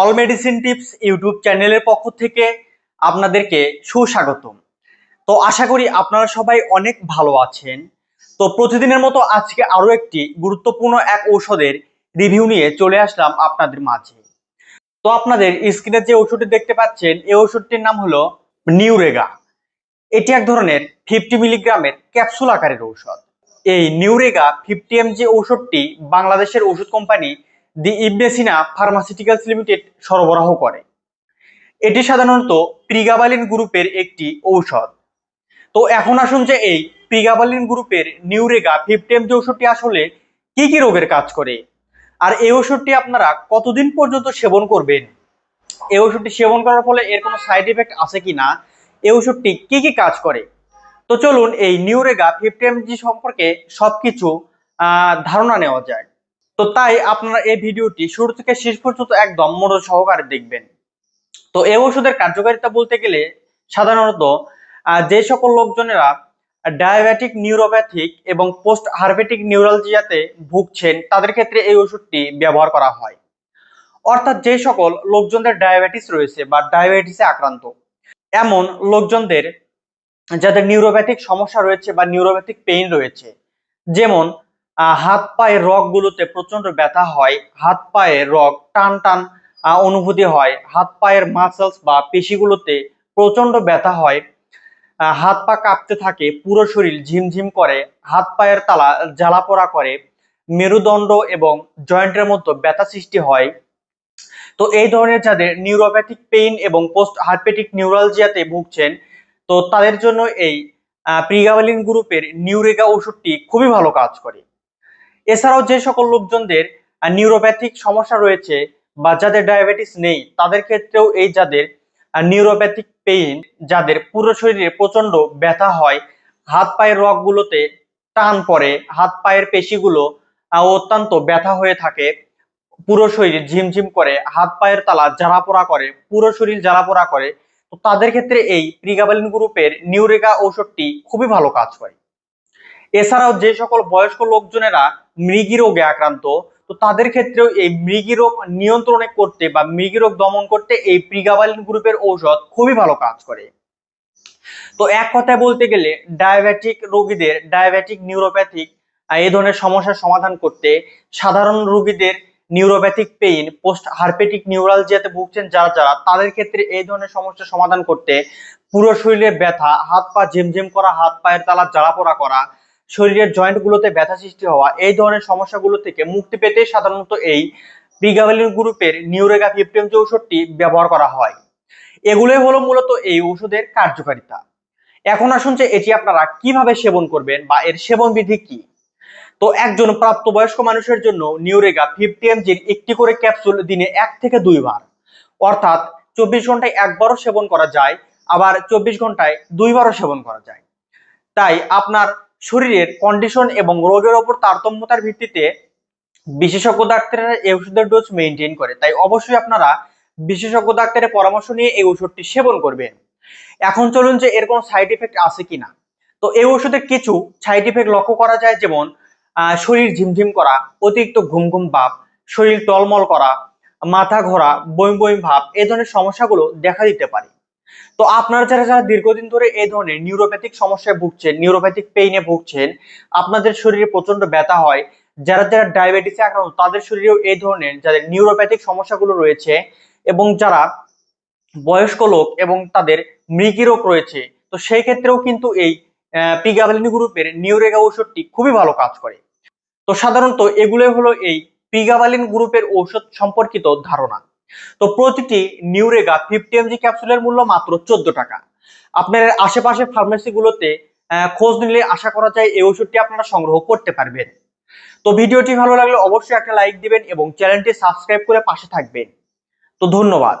All medicine tips YouTube চ্যানেলের পক্ষ থেকে আপনাদেরকে সুস্বাগতম। তো আশা করি আপনারা সবাই অনেক ভালো আছেন। তো প্রতিদিনের মতো আজকে আরও একটি গুরুত্বপূর্ণ এক ঔষধের রিভিউ নিয়ে চলে আসলাম আপনাদের মাঝে। তো আপনাদের স্ক্রিনে যে ওষুধটি দেখতে পাচ্ছেন, এই ওষুধটির নাম হলো নিউরেগা। এটি এক ধরনের ফিফটি মিলিগ্রামের ক্যাপসুল আকারের ঔষধ। এই নিউরেগা ফিফটি এম জি ঔষধটি বাংলাদেশের ওষুধ company the Ibnesina pharmaceuticals limited সরবরাহ করে। এটি সাধারণত প্রিগাবালিন গ্রুপের একটি ঔষধ। তো এখন আসুন যে এই প্রিগাবালিন গ্রুপের নিউরেগা ফিফটি এম জি ওষুধটি আসলে কি কি রোগের কাজ করে? আর এই ওষুধটি আপনারা কতদিন পর্যন্ত সেবন করবেন? এই ওষুধটি সেবন করার ফলে এর কোনো সাইড এফেক্ট আছে কি না? এই ওষুধটি কি কি কাজ করে? তো চলুন এই নিউরেগা ফিফটি এমজি সম্পর্কে সবকিছু ধারণা নেওয়া যায় তো তাই আপনারা এই ভিডিওটি শুরু থেকে শেষ পর্যন্ত একদম মনোযোগ সহকারে দেখবেন। তো এই ওষুধের কার্যকারিতা বলতে গেলে সাধারণত যে সকল লোকজনেরা ডায়াবেটিক নিউরোপ্যাথিক এবং পোস্ট হার্বেটিক নিউরালজিয়াতে ভুগছেন, তাদের ক্ষেত্রে এই ওষুধটি ব্যবহার করা হয়। অর্থাৎ যে সকল লোকজনদের ডায়াবেটিস রয়েছে বা ডায়াবেটিসে আক্রান্ত, এমন লোকজনদের যাদের নিউরোপ্যাথিক সমস্যা রয়েছে বা নিউরোপ্যাথিক পেইন রয়েছে, যেমন হাত পায়ের রগগুলোতে প্রচণ্ড ব্যথা হয়। হাত পায়ের রগ টান টান অনুভূতি হয়। হাত পায়ের মাসেলস বা পেশিগুলোতে প্রচণ্ড ব্যথা হয়। হাত পা কাঁপতে থাকে, পুরো শরীর ঝিমঝিম করে, হাত পায়ের তালা জ্বালা পোড়া করে, মেরুদণ্ড এবং জয়েন্টের মতো ব্যথা সৃষ্টি হয়। তো এই ধরনের যাদের নিউরোপ্যাথিক পেইন এবং পোস্ট হার্পেটিক নিউরালজিয়াতে ভুগছেন, তো তাদের জন্য এই প্রিগাবালিন গ্রুপের নিউরেগা ওষুধটি খুবই ভালো কাজ করে। এছাড়াও যে সকল লোকজনদের নিউরোপ্যাথিক সমস্যা রয়েছে বা যাদের ডায়াবেটিস নেই, তাদের ক্ষেত্রেও এই যাদের নিউরোপ্যাথিক পেইন যাদের পুরো শরীরে প্রচণ্ড ব্যথা হয়, হাত পায়ের রগগুলোতে টান পড়ে, হাত পায়ের পেশিগুলো অত্যন্ত ব্যথা হয়ে থাকে, পুরো শরীর ঝিমঝিম করে, হাত পায়ের তালা জ্বালা পোড়া করে, পুরো শরীর জ্বালা পোড়া করে, তো তাদের ক্ষেত্রে এই প্রিগাবালিন গ্রুপের নিউরেগা ঔষধটি খুবই ভালো কাজ করে। এছাড়াও যে সকল বয়স্ক লোকজনেরা মৃগী রোগে আক্রান্ত, তো তাদের ক্ষেত্রেও এই মৃগী রোগ নিয়ন্ত্রণে করতে বা মৃগী রোগ দমন করতে এই প্রিগাবালিন গ্রুপের ঔষধ খুবই ভালো কাজ করে। তো এক কথায় বলতে গেলে ডায়াবেটিক রোগীদের, ডায়াবেটিক নিউরোপ্যাথিক এই ধরনের সমস্যার সমাধান করতে সাধারণ রোগীদের নিউরোপ্যাথিক পেইন, পোস্ট হার্পেটিক নিউরালজিয়াতে ভুগছেন যারা যারা, তাদের ক্ষেত্রে এই ধরনের সমস্যার সমাধান করতে পুরো শরীরে ব্যথা, হাত পা ঝিমঝিম করা, হাত পায়ের তালা জ্বালা পোড়া করা শরীরের জয়েন্টগুলোতে ব্যথা সৃষ্টি হওয়া, এই ধরনের সমস্যাগুলো থেকে মুক্তি পেতে সাধারণত এই প্রিগাভ্যালিন গ্রুপের নিউরেগা ফিফটিএম যে ঔষধটি ব্যবহার করা হয়। এগুলোই হলো মূলত এই ওষুধের কার্যকারিতা। এখন আসুন যে এটি আপনারা কীভাবে সেবন করবেন বা এর সেবন বিধি কি? তো একজন প্রাপ্তবয়স্ক মানুষের জন্য নিউরেগা ফিফটি এমজির একটি করে ক্যাপসুল দিনে এক থেকে দুইবার অর্থাৎ চব্বিশ ঘন্টায় একবারও সেবন করা যায়, আবার চব্বিশ ঘন্টায় দুইবারও সেবন করা যায়। তাই আপনার শরীরের কন্ডিশন এবং রোগের ওপর তারতম্যতার ভিত্তিতে বিশেষজ্ঞ ডাক্তারেরা এই ওষুধের ডোজ মেনটেন করে। তাই অবশ্যই আপনারা বিশেষজ্ঞ ডাক্তারের পরামর্শ নিয়ে এই ওষুধটি সেবন করবেন। এখন চলুন যে এর কোনো সাইড এফেক্ট আছে কিনা। তো এই ওষুধের কিছু সাইড এফেক্ট লক্ষ্য করা যায়, যেমন শরীর ঝিমঝিম করা, অতিরিক্ত ঘুম ঘুম ভাব, শরীর টলমল করা, মাথা ঘোরা বইম বইম ভাব এই ধরনের সমস্যাগুলো দেখা দিতে পারে। তো আপনারা যারা যারা দীর্ঘদিন ধরে এই ধরনের নিউরোপ্যাথিক সমস্যায় ভুগছেন নিউরোপ্যাথিক পেইনে ভুগছেন, আপনাদের শরীরে প্রচণ্ড ব্যথা হয়, যারা যারা ডায়াবেটিসে আক্রান্ত, তাদের শরীরেও এই ধরনের যাদের নিউরোপ্যাথিক সমস্যাগুলো রয়েছে এবং যারা বয়স্ক লোক এবং তাদের মৃগী রোগ রয়েছে, তো সেই ক্ষেত্রেও কিন্তু এই পিগাভ্যালিন গ্রুপের নিউরেগা ঔষধটি খুবই ভালো কাজ করে। তো সাধারণত এগুলোই হলো এই পিগাভালিন গ্রুপের ঔষধ সম্পর্কিত ধারণা। তো প্রতিটি নিউরেগা ফিফটি এমজি ক্যাপসুলের মূল্য মাত্র চোদ্দ টাকা। আপনার আশেপাশে ফার্মেসিগুলোতে খোঁজ নিলে আশা করা যায় এই ওষুধটি আপনারা সংগ্রহ করতে পারবেন। তো ভিডিওটি ভালো লাগলে অবশ্যই একটা লাইক দিবেন এবং চ্যানেলটি সাবস্ক্রাইব করে পাশে থাকবেন। তো ধন্যবাদ।